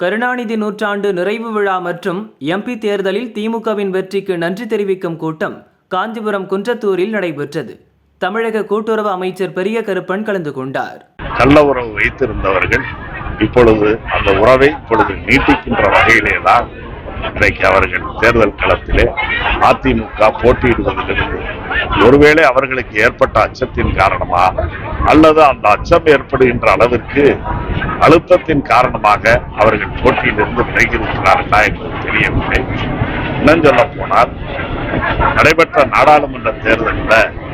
Karunanidhi நூற்றாண்டு நிறைவு விழா மற்றும் எம்பி தேர்தலில் திமுகவின் வெற்றிக்கு நன்றி தெரிவிக்கும் கூட்டம் காஞ்சிபுரம் குன்றத்தூரில் நடைபெற்றது. தமிழக கூட்டுறவு அமைச்சர் பெரிய கருப்பன் கலந்து கொண்டார். நல்ல உறவு வைத்திருந்தவர்கள் இப்பொழுது அந்த உறவை இப்பொழுது நீட்டிக்கின்ற வகையிலே தான் இன்றைக்கு அவர்கள் தேர்தல் களத்திலே அதிமுக போட்டியிடுவதிலிருந்து ஒருவேளை அவர்களுக்கு ஏற்பட்ட அச்சத்தின் காரணமா அல்லது அந்த அச்சம் ஏற்படுகின்ற அளவிற்கு அழுத்தத்தின் காரணமாக அவர்கள் போட்டியிலிருந்து விலகியிருக்கிறார்களா என்பது தெரியவில்லை. இன்னும் சொல்ல போனால் நடைபெற்ற நாடாளுமன்ற தேர்தலில்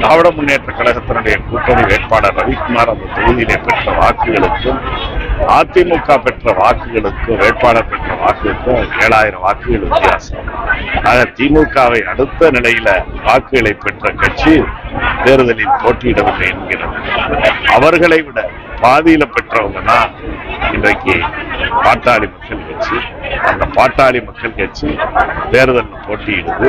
திராவிட முன்னேற்ற கழகத்தினுடைய கூட்டணி வேட்பாளர் ரவிக்குமார் அந்த தொகுதியிலே பெற்ற வாக்குகளுக்கும் அதிமுக பெற்ற வாக்குகளுக்கும் வேட்பாளர் பெற்ற வாக்குகளுக்கும் ஏழாயிரம் வாக்குகள் வித்தியாசம். ஆக திமுகவை அடுத்த நிலையில வாக்குகளை பெற்ற கட்சி தேர்தலில் போட்டியிடவில்லை என்கிறது. அவர்களை விட பாதியில பெற்றவங்க தான் இன்றைக்கு பாட்டாளி மக்கள் கட்சி அந்த பாட்டாளி மக்கள் கட்சி தேர்தலில் போட்டியிடுது.